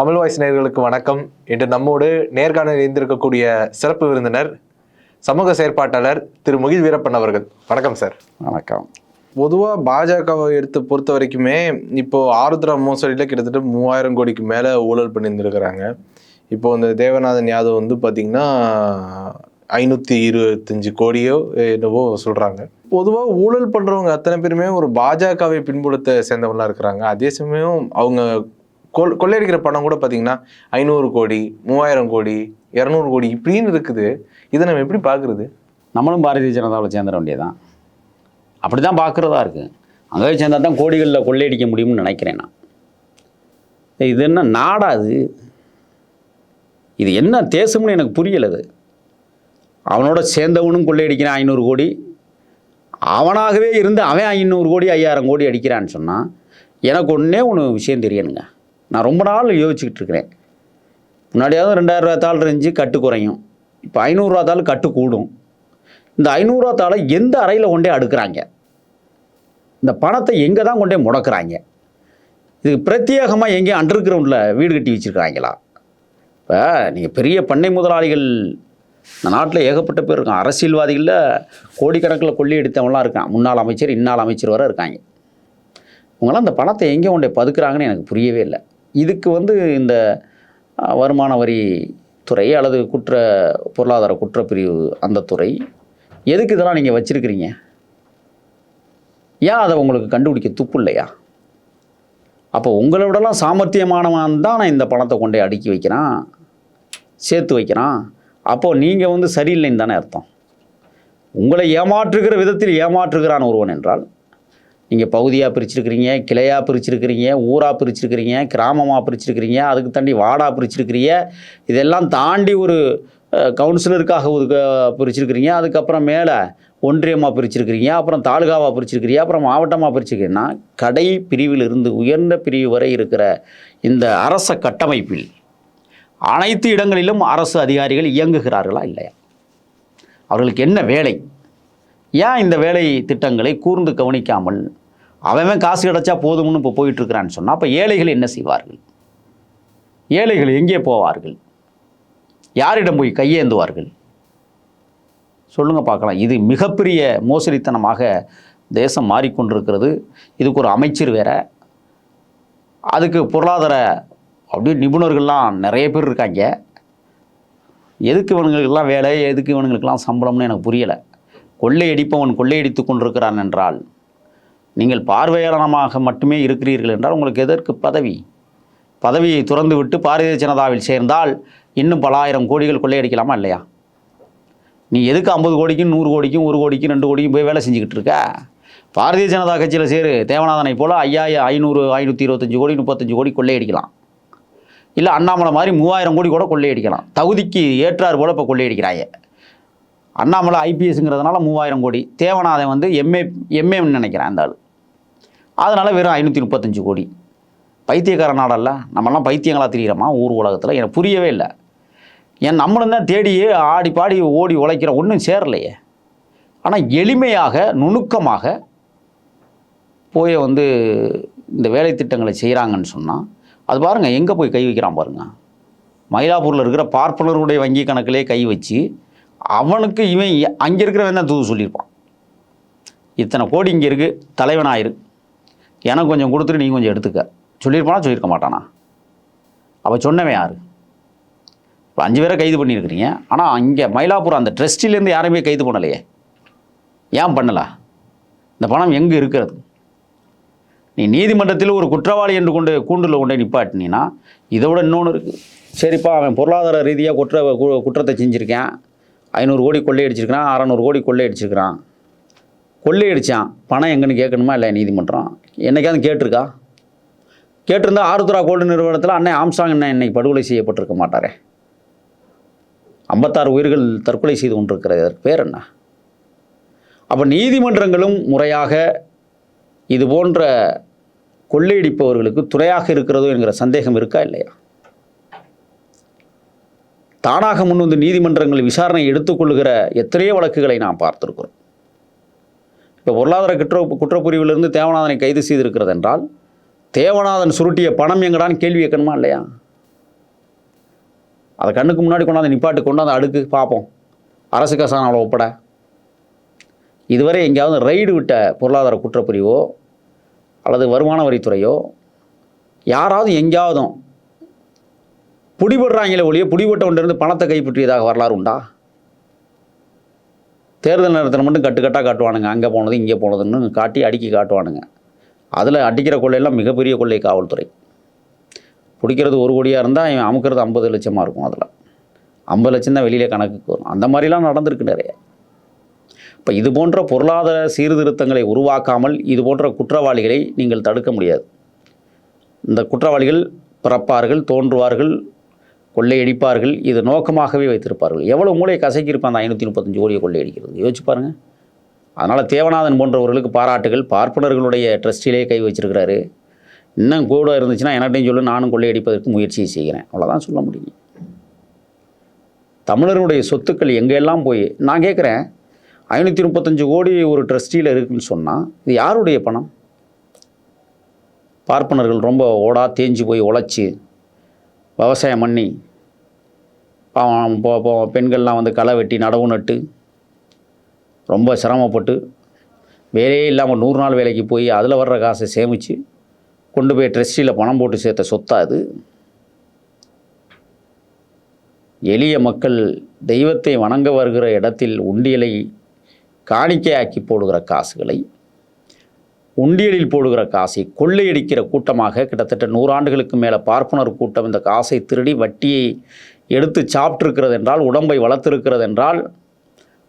Tamil voice நேயர்களுக்கு வணக்கம். இன்று நம்மோடு நேர்காணல் இருந்திருக்கக்கூடிய சிறப்பு விருந்தினர் சமூக செயற்பாட்டாளர் திரு முகில் வீரப்பன் அவர்கள். வணக்கம் சார். வணக்கம். பொதுவாக பாஜகவை எடுத்து பொறுத்த வரைக்குமே இப்போ ஆருத்ரா மோசடியில் கிட்டத்தட்ட மூவாயிரம் கோடிக்கு மேலே ஊழல் பண்ணியிருந்திருக்கிறாங்க. இப்போ இந்த தேவநாதன் யாதவ் வந்து பார்த்தீங்கன்னா ஐநூற்றி இருபத்தஞ்சு கோடியோ என்னவோ சொல்கிறாங்க பொதுவாக ஊழல் பண்ணுறவங்க அத்தனை பேருமே ஒரு பாஜகவை பின்புலத்தை சேர்ந்தவங்களா இருக்கிறாங்க. அதே சமயம் அவங்க கொள் கொள்ளையடிக்கிற பணம் கூட பார்த்தீங்கன்னா ஐநூறு கோடி மூவாயிரம் கோடி இரநூறு கோடி இப்படின்னு இருக்குது. இதை நம்ம எப்படி பார்க்குறது நம்மளும் பாரதிய ஜனதாவில் சேர்ந்துட வேண்டியதான் அப்படி தான் பார்க்குறதா இருக்குது அங்கே சேர்ந்தால் தான் கோடிகளில் கொள்ளையடிக்க முடியும்னு நினைக்கிறேன் நான். இது என்ன நாடா இது? இது என்ன தேசம்னு எனக்கு புரியலது அவனோட சேர்ந்தவனும் கொள்ளையடிக்கிறான் ஐநூறு கோடி. அவனாகவே இருந்து அவன் ஐநூறு கோடி ஐயாயிரம் கோடி அடிக்கிறான்னு சொன்னால் எனக்கு ஒன்றே ஒன்று விஷயம் தெரியணுங்க. நான் ரொம்ப நாள் யோசிச்சுக்கிட்டு இருக்கிறேன் முன்னாடியாவது ரெண்டாயிரம் ரூபா தாள் இருந்துச்சு கட்டு குறையும். இப்போ ஐநூறுரூவா தாள் கட்டு கூடும். இந்த ஐநூறுரூவா தாளை எந்த அறையில் கொண்டே அடுக்கிறாங்க? இந்த பணத்தை எங்கே தான் கொண்டே முடக்கிறாங்க? இதுக்கு பிரத்யேகமாக எங்கேயும் அண்டர் கிரவுண்டில் வீடு கட்டி வச்சுருக்காங்களா இப்போ நீங்கள் பெரிய பண்ணை முதலாளிகள் இந்த நாட்டில் ஏகப்பட்ட பேர் இருக்கான் அரசியல்வாதிகளில் கோடிக்கணக்கில் கொள்ளையடித்தவங்களாம் இருக்கான். முன்னாள் அமைச்சர் இன்னால் அமைச்சர் வர இருக்காங்க. இவங்களாம் இந்த பணத்தை எங்கே கொண்டே பதுக்குறாங்கன்னு எனக்கு புரியவே இல்லை. இதுக்கு வந்து இந்த வருமான வரி துறை அல்லது குற்ற பொருளாதார குற்றப்பிரிவு அந்த துறை எதுக்கு இதெல்லாம் நீங்கள் வச்சுருக்கிறீங்க? ஏன் அதை உங்களுக்கு கண்டுபிடிக்க துப்பு இல்லையா அப்போ உங்களை விடலாம் சாமர்த்தியமானவன் தான் நான் இந்த பணத்தை கொண்டே அடுக்கி வைக்கிறான் சேர்த்து வைக்கிறான். அப்போது நீங்கள் வந்து சரியில்லைன்னு தானே அர்த்தம். உங்களை ஏமாற்றுகிற விதத்தில் ஏமாற்றுகிறான் ஒருவன் என்றால் நீங்கள் பகுதியாக பிரிச்சிருக்கிறீங்க கிளையாக பிரிச்சிருக்கிறீங்க ஊராக பிரிச்சிருக்கிறீங்க கிராமமாக பிரிச்சிருக்கிறீங்க அதுக்கு தாண்டி வார்டாக பிரிச்சிருக்கிறீங்க இதெல்லாம் தாண்டி ஒரு கவுன்சிலருக்காக ஒதுக்க பிரிச்சிருக்கிறீங்க அதுக்கப்புறம் மேலே ஒன்றியமாக பிரிச்சிருக்கிறீங்க அப்புறம் தாலுகாவாக பிரிச்சிருக்கிறீங்க அப்புறம் மாவட்டமாக பிரிச்சிருக்கிறீங்கன்னா கடை பிரிவிலிருந்து உயர்ந்த பிரிவு வரை இருக்கிற இந்த அரச கட்டமைப்பில் அனைத்து இடங்களிலும் அரசு அதிகாரிகள் இயங்குகிறார்களா இல்லையா? அவர்களுக்கு என்ன வேலை? ஏன் இந்த வேலை திட்டங்களை கூர்ந்து கவனிக்காமல் அவன் காசு கிடைச்சா போதும்னு இப்போ போயிட்டுருக்கிறான்னு சொன்னால் அப்போ ஏழைகள் என்ன செய்வார்கள்? ஏழைகள் எங்கே போவார்கள்? யாரிடம் போய் கையேந்துவார்கள்? சொல்லுங்கள் பார்க்கலாம். இது மிகப்பெரிய மோசடித்தனமாக தேசம் மாறிக்கொண்டிருக்கிறது. இதுக்கு ஒரு அமைச்சர் வேற. அதுக்கு பொருளாதார அப்படியே நிபுணர்கள்லாம் நிறைய பேர் இருக்காங்க. எதுக்கு இவனுங்களுக்கெல்லாம் வேலை? எதுக்கு இவனுங்களுக்கெல்லாம் சம்பளம்னு எனக்கு புரியலை. கொள்ளையடிப்பவன் கொள்ளையடித்து கொண்டிருக்கிறான் என்றால் நீங்கள் பார்வையாளனமாக மட்டுமே இருக்கிறீர்கள் என்றால் உங்களுக்கு எதற்கு பதவி? பதவியை துறந்து விட்டு பாரதிய ஜனதாவில் சேர்ந்தால் இன்னும் பல ஆயிரம் கோடிகள் கொள்ளையடிக்கலாமா இல்லையா? நீ எதுக்கு ஐம்பது கோடிக்கும் நூறு கோடிக்கும் ஒரு கோடிக்கும் ரெண்டு கோடிக்கும் போய் வேலை செஞ்சுக்கிட்டு இருக்க? பாரதிய ஜனதா கட்சியில் சேரு தேவநாதனை போல் ஐயாயிரம் ஐநூறு ஐநூற்றி இருபத்தஞ்சி கோடி முப்பத்தஞ்சு கோடி கொள்ளையடிக்கலாம். இல்லை அண்ணாமலை மாதிரி மூவாயிரம் கோடி கூட கொள்ளையடிக்கலாம். தகுதிக்கு ஏற்றாறு போல் இப்போ கொள்ளையடிக்கிறாயே. அண்ணாமலை ஐபிஎஸ்ங்கிறதுனால மூவாயிரம் கோடி. தேவநாதன் வந்து எம்ஏ எம்ஏன்னு நினைக்கிறேன் அந்த ஆள். அதனால் வெறும் ஐநூற்றி முப்பத்தஞ்சு கோடி. பைத்தியக்கார நாடல்ல நம்மலாம் பைத்தியங்களாக தெரிகிறோமா ஊர் உலகத்தில்? எனக்கு புரியவே இல்லை. ஏன் நம்மளும் தான் தேடியே ஆடி பாடி ஓடி உழைக்கிற ஒன்றும் சேரலையே. ஆனால் எளிமையாக நுணுக்கமாக போய் வந்து இந்த வேலை திட்டங்களை செய்கிறாங்கன்னு சொன்னால் அது பாருங்கள் எங்கே போய் கை வைக்கிறான் பாருங்கள் மயிலாப்பூரில் இருக்கிற பார்ப்பனருடைய வங்கி கணக்கிலே கை வச்சு அவனுக்கு இவன் அங்கே இருக்கிறவன் தான் தூது சொல்லியிருப்பான். இத்தனை கோடி இங்கே இருக்குது தலைவனாயிரு எனக்கு கொஞ்சம் கொடுத்துட்டு நீ கொஞ்சம் எடுத்துக்க. சொல்லியிருப்பானா? சொல்லியிருக்க மாட்டானா? அவள் சொன்னவன் யார்? இப்போ அஞ்சு பேரை கைது பண்ணியிருக்கிறீங்க. ஆனால் இங்கே மயிலாப்பூர் அந்த ட்ரஸ்டிலேருந்து யாரையுமே கைது பண்ணலையே. ஏன் பண்ணல? இந்த பணம் எங்கே இருக்கிறது? நீ நீதிமன்றத்தில் ஒரு குற்றவாளி என்று கொண்டு கூண்டில் கொண்டு நிப்பாட்டினீன்னா இதை விட இன்னொன்று இருக்குது சரிப்பா அவன் பொருளாதார ரீதியாக குற்ற கு- குற்றத்தை செஞ்சுருக்கேன். ஐநூறு கோடி கொள்ளையடிச்சிருக்கிறான் அறநூறு கோடி கொள்ளையடிச்சிருக்கிறான். கொள்ளையடிச்சான். பணம் எங்கன்னு கேட்கணுமா இல்லை நீதிமன்றம்? என்னைக்காவது கேட்டிருக்கா? கேட்டிருந்தா ஆருத்ரா கோல்டு நிறுவனத்தில் அன்னை ஆம்சாங் அண்ணன் இன்னைக்கு படுகொலை செய்யப்பட்டிருக்க மாட்டாரே. ஐம்பத்தாறு உயிர்கள் தற்கொலை செய்து கொண்டிருக்கிறது பேர் என்ன? அப்போ நீதிமன்றங்களும் முறையாக இது போன்ற கொள்ளையடிப்பவர்களுக்கு துறையாக இருக்கிறதோ என்கிற சந்தேகம் இருக்கா இல்லையா? தானாக முன்வந்து நீதிமன்றங்கள் விசாரணை எடுத்துக்கொள்கிற எத்தனையோ வழக்குகளை நாம் பார்த்துருக்கிறோம். இப்போ பொருளாதார குற்ற குற்றப்பிரிவிலிருந்து தேவநாதனை கைது செய்திருக்கிறது என்றால் தேவநாதன் சுருட்டிய பணம் எங்கடான்னு கேள்வி வைக்கணுமா இல்லையா? அதை கண்ணுக்கு முன்னாடி கொண்டாந்து நிப்பாட்டு கொண்டாந்து அடுக்கு பார்ப்போம். அரசு கசானாவில் ஒப்பட இதுவரை எங்கேயாவது ரைடு விட்ட பொருளாதார குற்றப்பிரிவோ அல்லது வருமான வரித்துறையோ யாராவது எங்கேயாவதும் பிடிபடுறாங்களே ஒழிய பிடிபட்டவன்றிருந்து பணத்தை கைப்பற்றியதாக வரலாறு உண்டா? தேர்தல் நேரத்தில் மட்டும் கட்டுக்கட்டாக காட்டுவானுங்க. அங்கே போனது இங்கே போனதுன்னு காட்டி அடுக்கி காட்டுவானுங்க. அதில் அடிக்கிற கொள்ளையெல்லாம் மிகப்பெரிய கொள்ளை காவல்துறை. பிடிக்கிறது ஒரு கோடியாக இருந்தால் இவன் அமுக்கிறது ஐம்பது லட்சமாக இருக்கும் அதில். ஐம்பது லட்சம் தான் வெளியில் கணக்குக்கு வரும். அந்த மாதிரிலாம் நடந்திருக்கு நிறைய. இப்போ இது போன்ற பொருளாதார சீர்திருத்தங்களை உருவாக்காமல் இது போன்ற குற்றவாளிகளை நீங்கள் தடுக்க முடியாது. இந்த குற்றவாளிகள் பிறப்பார்கள் தோன்றுவார்கள் கொள்ளையடிப்பார்கள். இது நோக்கமாகவே வைத்திருப்பார்கள். எவ்வளோ மூளை கசக்கியிருப்பான் அந்த ஐநூற்றி முப்பத்தஞ்சு கோடியை கொள்ளையடிக்கிறது? யோசிச்சு பாருங்கள் அதனால் தேவநாதன் போன்றவர்களுக்கு பாராட்டுகள். பார்ப்பனர்களுடைய ட்ரஸ்டிலே கை வச்சிருக்கிறாரு. இன்னும் கூட இருந்துச்சுன்னா எனட்டையும் சொல்லு நானும் கொள்ளையடிப்பதற்கு முயற்சி செய்கிறேன். அவ்வளோதான் சொல்ல முடியும். தமிழருடைய சொத்துக்கள் எங்கெல்லாம் போய் நான் கேட்குறேன். ஐநூற்றி முப்பத்தஞ்சு கோடி ஒரு ட்ரஸ்டியில் இருக்குன்னு சொன்னால் இது யாருடைய பணம்? பார்ப்பனர்கள் ரொம்ப ஓடா தேஞ்சு போய் உழைச்சி விவசாயம் பண்ணி பாவம் போவோம் பெண்கள்லாம் வந்து களை வெட்டி நடவு நட்டு ரொம்ப சிரமப்பட்டு வேலையே இல்லாமல் நூறு நாள் வேலைக்கு போய் அதில் வர்ற காசை சேமித்து கொண்டு போய் ட்ரெஸ்டியில் பணம் போட்டு சேர்த்த சொத்தா அது. எளிய மக்கள் தெய்வத்தை வணங்க வருகிற இடத்தில் உண்டியலை காணிக்கையாக்கி போடுகிற காசுகளை உண்டியலில் போடுகிற காசை கொள்ளையடிக்கிற கூட்டமாக கிட்டத்தட்ட நூறாண்டுகளுக்கு மேலே பார்ப்பனர் கூட்டம் இந்த காசை திருடி வட்டியை எடுத்து சாப்பிட்டிருக்கிறது என்றால் உடம்பை வளர்த்திருக்கிறது என்றால்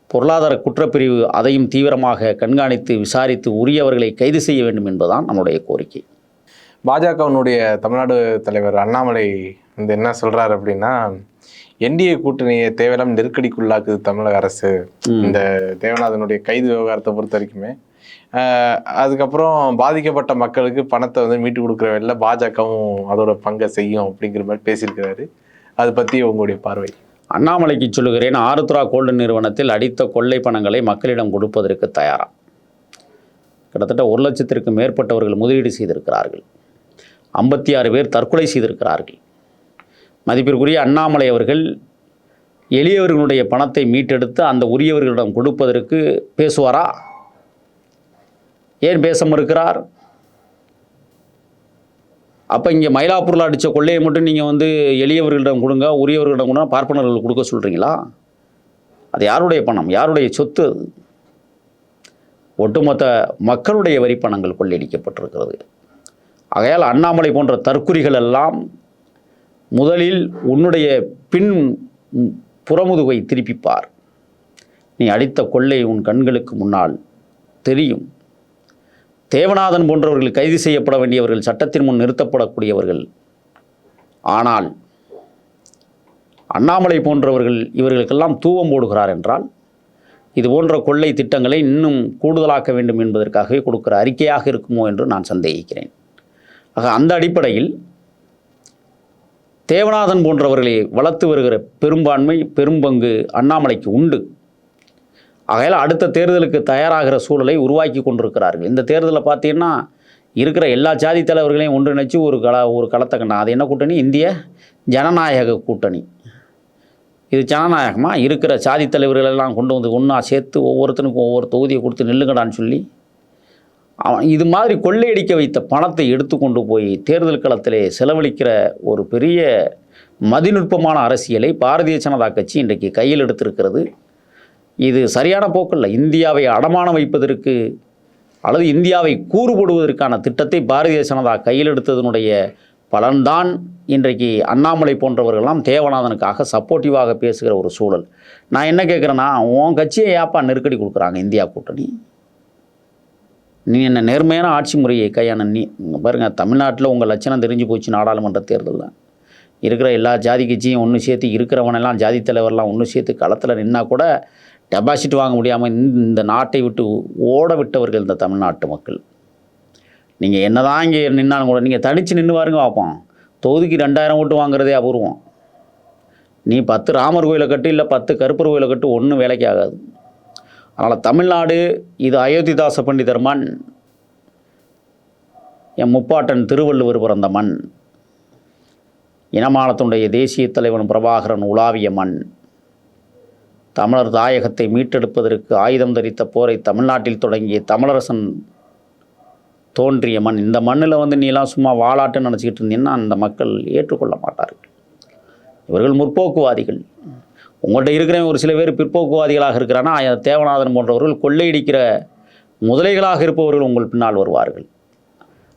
பொருளாதார குற்றப்பிரிவு அதையும் தீவிரமாக கண்காணித்து விசாரித்து உரியவர்களை கைது செய்ய வேண்டும் என்பதுதான் நம்முடைய கோரிக்கை. பாஜகவினுடைய தமிழ்நாடு தலைவர் அண்ணாமலை வந்து என்ன சொல்றாரு அப்படின்னா என்டிஏ கூட்டணியை தேவையில்லாம நெருக்கடிக்குள்ளாக்குது தமிழக அரசு. இந்த தேவநாதனுடைய கைது விவகாரத்தை பொறுத்த வரைக்குமே அதுக்கப்புறம் பாதிக்கப்பட்ட மக்களுக்கு பணத்தை வந்து மீட்டு கொடுக்குற வேலையில பாஜகவும் அதோட பங்கை செய்யும் அப்படிங்கிற மாதிரி பேசியிருக்கிறாரு. அதை பற்றி உங்களுடைய பார்வை. அண்ணாமலைக்கு சொல்லுகிறேன் ஆருத்ரா கோல்டு நிறுவனத்தில் அடித்த கொள்ளை பணங்களை மக்களிடம் கொடுப்பதற்கு தயாராக கிட்டத்தட்ட ஒரு லட்சத்திற்கு மேற்பட்டவர்கள் முதலீடு செய்திருக்கிறார்கள். ஐம்பத்தி ஆறு பேர் தற்கொலை செய்திருக்கிறார்கள். மதிப்பிற்குரிய அண்ணாமலை அவர்கள் எளியவர்களுடைய பணத்தை மீட்டெடுத்து அந்த உரியவர்களிடம் கொடுப்பதற்கு பேசுவாரா? ஏன் பேச மறுக்கிறார் அப்போ இங்கே மயிலாப்பூரில் அடித்த கொள்ளையை மட்டும் நீங்கள் வந்து எளியவர்களிடம் கொடுங்க உரியவர்களிடம் கொடுங்க பார்ப்பனர்களுக்கு கொடுக்க சொல்கிறீங்களா அது யாருடைய பணம்? யாருடைய சொத்து? ஒட்டுமொத்த மக்களுடைய வரி பணங்கள் கொள்ளையடிக்கப்பட்டிருக்கிறது. ஆகையால் அண்ணாமலை போன்ற தற்குறிகள் எல்லாம் முதலில் உன்னுடைய பின் புறமுதுகை திருப்பிப்பார். நீ அடித்த கொள்ளை உன் கண்களுக்கு முன்னால் தெரியும். தேவநாதன் போன்றவர்கள் கைது செய்யப்பட வேண்டியவர்கள் சட்டத்தின் முன் நிறுத்தப்படக்கூடியவர்கள். ஆனால் அண்ணாமலை போன்றவர்கள் இவர்களுக்கெல்லாம் தூவம் போடுகிறார் என்றால் இது போன்ற கொள்ளை திட்டங்களை இன்னும் கூடுதலாக்க வேண்டும் என்பதற்காகவே கொடுக்கிற அறிக்கையாக இருக்குமோ என்று நான் சந்தேகிக்கிறேன். ஆக அந்த அடிப்படையில் தேவநாதன் போன்றவர்களை வளர்த்து வருகிற பெரும்பான்மை பெரும்பங்கு அண்ணாமலைக்கு உண்டு. ஆகையால் அடுத்த தேர்தலுக்கு தயாராகிற சூழலை உருவாக்கி கொண்டிருக்கிறார்கள். இந்த தேர்தலில் பார்த்தீங்கன்னா இருக்கிற எல்லா ஜாதி தலைவர்களையும் ஒன்றிணைச்சு ஒரு கள ஒரு களத்தை கண்டா. அது என்ன கூட்டணி? இந்திய ஜனநாயக கூட்டணி. இது ஜனநாயகமாக இருக்கிற சாதி தலைவர்களெல்லாம் கொண்டு வந்து ஒன்றா சேர்த்து ஒவ்வொருத்தனுக்கும் ஒவ்வொரு தொகுதியை கொடுத்து நில்லுங்கடான்னு சொல்லி அவன் இது மாதிரி கொள்ளையடிக்க வைத்த பணத்தை எடுத்துக்கொண்டு போய் தேர்தல் களத்திலே செலவழிக்கிற ஒரு பெரிய மதிநுட்பமான அரசியலை பாரதிய ஜனதா கட்சி இன்றைக்கு கையில் எடுத்திருக்கிறது. இது சரியான போக்கல்ல. இந்தியாவை அடமானம் வைப்பதற்கு அல்லது இந்தியாவை கூறுபடுவதற்கான திட்டத்தை பாரதிய ஜனதா கையில் எடுத்ததனுடைய பலன்தான் இன்றைக்கு அண்ணாமலை போன்றவர்கள்லாம் தேவநாதனுக்காக சப்போர்ட்டிவாக பேசுகிற ஒரு சூழல். நான் என்ன கேட்குறேன்னா உன் கட்சியை ஏப்பா நெருக்கடி கொடுக்குறாங்க இந்தியா கூட்டணி? நீ என்ன நேர்மையான ஆட்சி முறையை கையான நீ பாருங்கள் தமிழ்நாட்டில் உங்கள் லட்சணம் தெரிஞ்சு போச்சு நாடாளுமன்ற தேர்தலில். இருக்கிற எல்லா ஜாதி கட்சியும் ஒன்று சேர்த்து இருக்கிறவனெல்லாம் ஜாதி தலைவர்லாம் ஒன்று சேர்த்து களத்தில் நின்னா கூட டெபாசிட் வாங்க முடியாமல் இந்த நாட்டை விட்டு ஓட விட்டவர்கள் இந்த தமிழ்நாட்டு மக்கள். நீங்கள் என்னதான் இங்கே நின்னாலும் கூட நீங்கள் தனித்து நின்று பாருங்க பார்ப்போம். தொகுதிக்கு ரெண்டாயிரம் ஓட்டு வாங்குறதே அபூர்வம். நீ பத்து ராமர் கோயிலை கட்டு இல்லை பத்து கருப்பர் கோயிலை கட்டு ஒன்றும் வேலைக்கு ஆகாது. அதனால் தமிழ்நாடு இது அயோத்திதாச பண்டிதர் மண். என் முப்பாட்டன் திருவள்ளுவர் பிறந்த மண். இனமானத்துடைய தேசிய தலைவன் பிரபாகரன் உலாவிய மண். தமிழர் தாயகத்தை மீட்டெடுப்பதற்கு ஆயுதம் தரித்த போரை தமிழ்நாட்டில் தொடங்கிய தமிழரசன் தோன்றிய மண். இந்த மண்ணில் வந்து நீலாம் சும்மா வாழாட்டுன்னு நினச்சிக்கிட்டு இருந்தீங்கன்னா அந்த மக்கள் ஏற்றுக்கொள்ள மாட்டார்கள். இவர்கள் முற்போக்குவாதிகள். உங்கள்கிட்ட இருக்கிறவங்க ஒரு சில பேர் பிற்போக்குவாதிகளாக இருக்கிறான்னா தேவநாதன் போன்றவர்கள் கொள்ளையடிக்கிற முதலைகளாக இருப்பவர்கள் உங்கள் பின்னால் வருவார்கள்.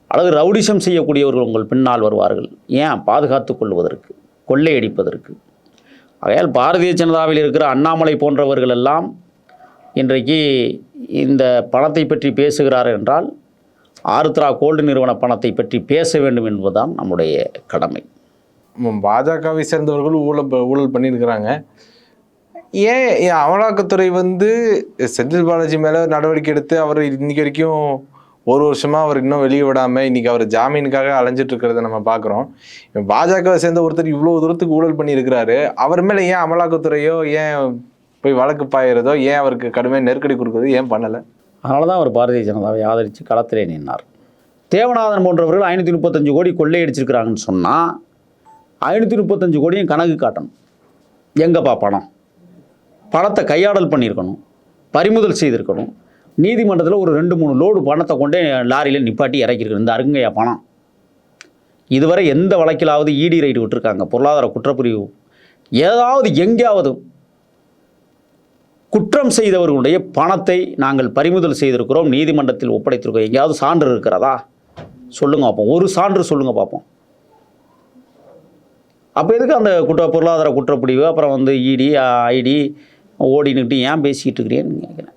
அல்லது ரவுடிசம் செய்யக்கூடியவர்கள் உங்கள் பின்னால் வருவார்கள். ஏன்? பாதுகாத்து கொள்வதற்கு கொள்ளையடிப்பதற்கு ஆகையால் பாரதிய ஜனதாவில் இருக்கிற அண்ணாமலை போன்றவர்கள் எல்லாம் இன்றைக்கு இந்த பணத்தை பற்றி பேசுகிறார் என்றால் ஆருத்ரா கோல்டு நிறுவன பணத்தை பற்றி பேச வேண்டும் என்பதுதான் நம்முடைய கடமை. பாஜகவை சேர்ந்தவர்கள் ஊழல் ஊழல் பண்ணியிருக்கிறாங்க. ஏன் ஏன் அமலாக்கத்துறை வந்து செந்தில் பாலாஜி மேலே நடவடிக்கை எடுத்து அவர் இன்னைக்கு வரைக்கும் ஒரு வருஷமா அவர் இன்னும் வெளியே விடாம இன்னைக்கு அவர் ஜாமீனுக்காக அலைஞ்சிட்டு இருக்கிறத நம்ம பார்க்குறோம் பாஜகவை சேர்ந்த ஒருத்தர் இவ்வளோ தூரத்துக்கு ஊழல் பண்ணியிருக்கிறாரு. அவர் மேலே ஏன் அமலாக்கத்துறையோ ஏன் போய் வழக்கு பாயிறதோ ஏன் அவருக்கு கடுமையாக நெருக்கடி கொடுக்குறது ஏன் பண்ணலை? அதனால தான் அவர் பாரதிய ஜனதாவை ஆதரித்து களத்திலே நின்றார் தேவநாதன் போன்றவர்கள் ஐநூற்றி முப்பத்தஞ்சு கோடி கொள்ளையடிச்சிருக்கிறாங்கன்னு சொன்னால் ஐநூற்றி முப்பத்தஞ்சு கோடியும் கணக்கு காட்டணும். எங்கப்பா பணம்? பணத்தை கையாடல் பண்ணியிருக்கணும். பறிமுதல் செய்திருக்கணும். நீதிமன்றத்தில் ஒரு ரெண்டு மூணு லோடு பணத்தை கொண்டே லாரியில் நிப்பாட்டி இறக்கியிருக்கணும் இந்த அருங்கையா பணம். இதுவரை எந்த வழக்கிலாவது இடி ரைடு விட்டுருக்காங்க. பொருளாதார குற்றப்பிரிவு. ஏதாவது எங்கேயாவது குற்றம் செய்தவர்களுடைய பணத்தை நாங்கள் பறிமுதல் செய்திருக்கிறோம். நீதிமன்றத்தில் ஒப்படைத்திருக்கிறோம். எங்கேயாவது சான்று இருக்கிறதா? சொல்லுங்க பார்ப்போம். ஒரு சான்று சொல்லுங்க பார்ப்போம். அப்போ எதுக்கு அந்த குற்ற பொருளாதார குற்றப்பிரிவு? அப்புறம் வந்து இடி ஐடி ஓடினுட்டு ஏன் பேசிக்கிட்டு இருக்கிறேன்னு கேட்குறேன்.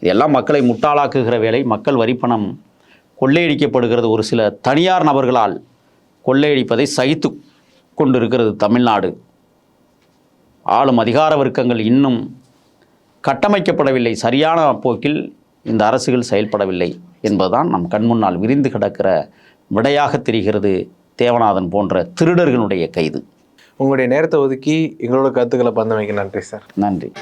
இதெல்லாம் மக்களை முட்டாளாக்குகிற வேலை. மக்கள் வரிப்பணம் கொள்ளையடிக்கப்படுகிறது ஒரு சில தனியார் நபர்களால் கொள்ளையடிப்பதை சகித்து கொண்டிருக்கிறது தமிழ்நாடு. ஆளும் அதிகார வர்க்கங்கள் இன்னும் கட்டமைக்கப்படவில்லை. சரியான போக்கில் இந்த அரசுகள் செயல்படவில்லை என்பதுதான் நம் கண்முன்னால் விரிந்து கிடக்கிற விடையாக தெரிகிறது தேவநாதன் போன்ற திருடர்களுடைய கைது. உங்களுடைய நேரத்தை ஒதுக்கி எங்களோட கருத்துக்களை பந்தமைக்கு நன்றி சார். நன்றி.